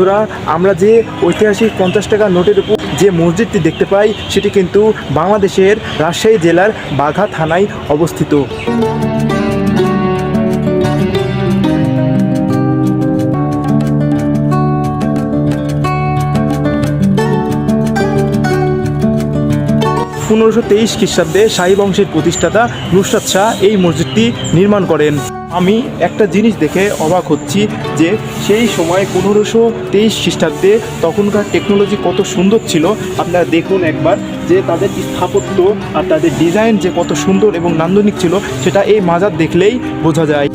বন্ধুরা, আমরা যে ঐতিহাসিক পঞ্চাশ টাকা নোটের উপর যে মসজিদটি দেখতে পাই, সেটি কিন্তু বাংলাদেশের রাজশাহী জেলার বাঘা থানায় অবস্থিত। পনেরোশো তেইশ খ্রিস্টাব্দে শাহী বংশের প্রতিষ্ঠাতা নুসরাত শাহ এই মসজিদটি নির্মাণ করেন। আমি একটা জিনিস দেখে অবাক হচ্ছি যে সেই সময় পনেরোশো তেইশ খ্রিস্টাব্দে তখনকার টেকনোলজি কত সুন্দর ছিল। আপনারা দেখুন একবার যে তাদের স্থাপত্য আর তাদের ডিজাইন যে কত সুন্দর এবং নান্দনিক ছিল, সেটা এই মাজার দেখলেই বোঝা যায়।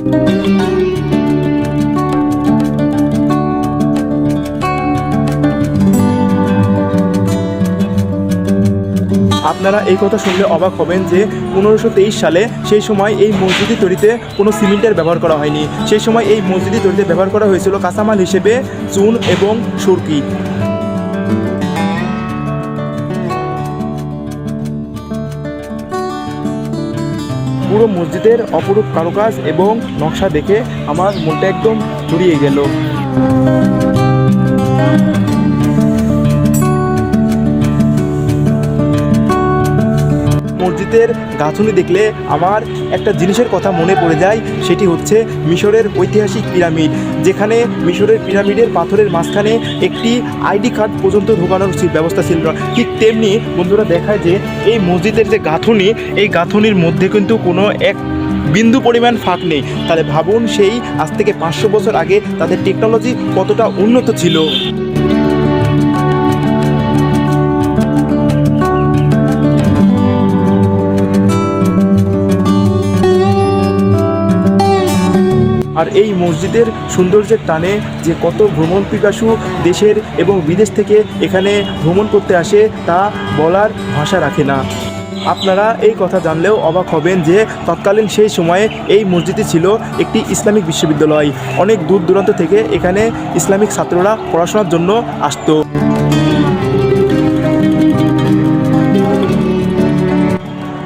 আপনারা এই কথা শুনলে অবাক হবেন যে পনেরোশো সালে সেই সময় এই মসজিদি তৈরিতে কোনো সিমেন্টের ব্যবহার করা হয়নি। সেই সময় এই মসজিদি তৈরিতে ব্যবহার করা হয়েছিল কাঁচামাল হিসেবে চুন এবং সুরকি। পুরো মসজিদের অপরূপ কারুকাজ এবং নকশা দেখে আমার মনটা একদম জড়িয়ে গেল। মসজিদের গাঁথুনি দেখলে আমার একটা জিনিসের কথা মনে পড়ে যায়, সেটি হচ্ছে মিশরের ঐতিহাসিক পিরামিড, যেখানে মিশরের পিরামিডের পাথরের মাঝখানে একটি আইডি কার্ড পর্যন্ত ঢোকানোর ব্যবস্থা ছিল। ঠিক তেমনি বন্ধুরা দেখায় যে এই মসজিদের যে গাঁথুনি, এই গাঁথুনির মধ্যে কিন্তু কোনো এক বিন্দু পরিমাণ ফাঁক নেই। তাহলে ভাবুন সেই আজ থেকে পাঁচশো বছর আগে তাদের টেকনোলজি কতটা উন্নত ছিল। আর এই মসজিদের সৌন্দর্যের টানে যে কত ভ্রমণ পিপাসু দেশের এবং বিদেশ থেকে এখানে ভ্রমণ করতে আসে, তা বলার ভাষা রাখে না। আপনারা এই কথা জানলেও অবাক হবেন যে তৎকালীন সেই সময়ে এই মসজিদে ছিল একটি ইসলামিক বিশ্ববিদ্যালয়। অনেক দূর দূরান্ত থেকে এখানে ইসলামিক ছাত্ররা পড়াশোনার জন্য আসতো।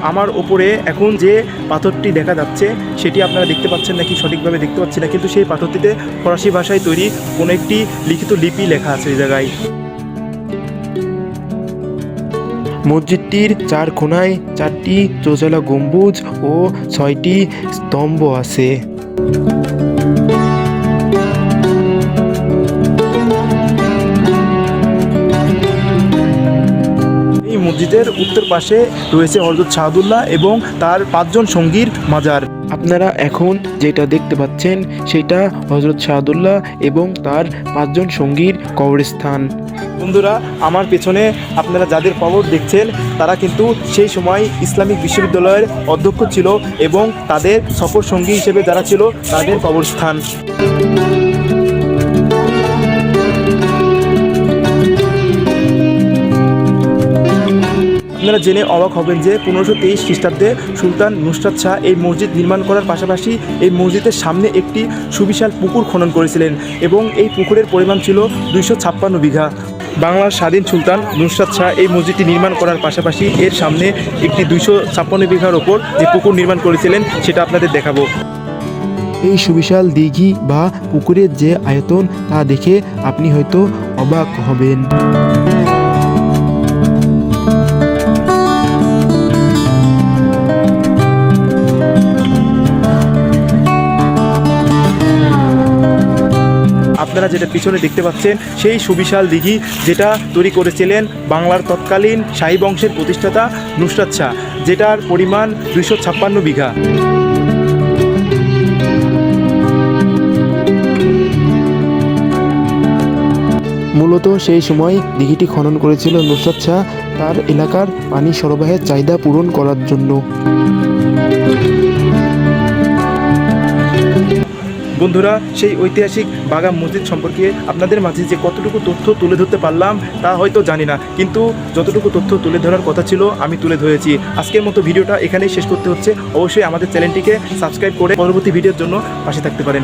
আমার ওপরে এখন যে পাথরটি দেখা যাচ্ছে, সেটি আপনারা দেখতে পাচ্ছেন নাকি সঠিকভাবে দেখতে পাচ্ছি না, কিন্তু সেই পাথরটিতে ফরাসি ভাষায় তৈরি কোনো একটি লিখিত লিপি লেখা আছে এই জায়গায়। মসজিদটির চার কোনায় চারটি চোজলা গম্বুজ ও ছয়টি স্তম্ভ আছে। মসজিদের উত্তর পাশে রয়েছে হজরত শাহাদুল্লাহ এবং তার পাঁচজন সঙ্গীর মাজার। আপনারা এখন যেটা দেখতে পাচ্ছেন সেটা হজরত শাহাদুল্লাহ এবং তার পাঁচজন সঙ্গীর কবরস্থান। বন্ধুরা আমার পেছনে আপনারা যাদের কবর দেখছেন তারা কিন্তু সেই সময় ইসলামিক বিশ্ববিদ্যালয়ের অধ্যক্ষ ছিল এবং তাদের সফর সঙ্গী হিসেবে যারা ছিল তাদের কবরস্থান। আপনারা জেনে অবাক হবেন যে পনেরোশো তেইশ খ্রিস্টাব্দে সুলতান নুসরাত শাহ এই মসজিদ নির্মাণ করার পাশাপাশি এই মসজিদের সামনে একটি সুবিশাল পুকুর খনন করেছিলেন এবং এই পুকুরের পরিমাণ ছিল দুইশো ছাপ্পান্ন বিঘা। বাংলার স্বাধীন সুলতান নুসরাত শাহ এই মসজিদটি নির্মাণ করার পাশাপাশি এর সামনে একটি দুইশো ছাপ্পান্ন বিঘার ওপর যে পুকুর নির্মাণ করেছিলেন সেটা আপনাদের দেখাবো। এই সুবিশাল দিঘি বা পুকুরের যে আয়তন তা দেখে আপনি হয়তো অবাক হবেন। আপনারা যেটা পিছনে দেখতে পাচ্ছেন, সেই সুবিশাল দিঘি যেটা তৈরি করেছিলেন বাংলার তৎকালীন শাহী বংশের প্রতিষ্ঠাতা নুসরাত শাহ, যেটার পরিমাণ দুইশো ছাপ্পান্ন বিঘা। মূলত সেই সময় দিঘিটি খনন করেছিল নুসরাত শাহ তার এলাকার পানি সরবরাহের চাহিদা পূরণ করার জন্য। বন্ধুরা, সেই ঐতিহাসিক বাগা মসজিদ সম্পর্কে আপনাদের মাঝে যে কতটুকু তথ্য তুলে ধরতে পারলাম, তা হয়তো জানি না। কিন্তু যতটুকু তথ্য তুলে ধরার কথা ছিল, আমি তুলে ধরেছি। আজকের মতো ভিডিওটা এখানেই শেষ করতে হচ্ছে। অবশ্যই আমাদের চ্যানেলটিকে সাবস্ক্রাইব করে পরবর্তী ভিডিওর জন্য পাশে থাকতে পারেন।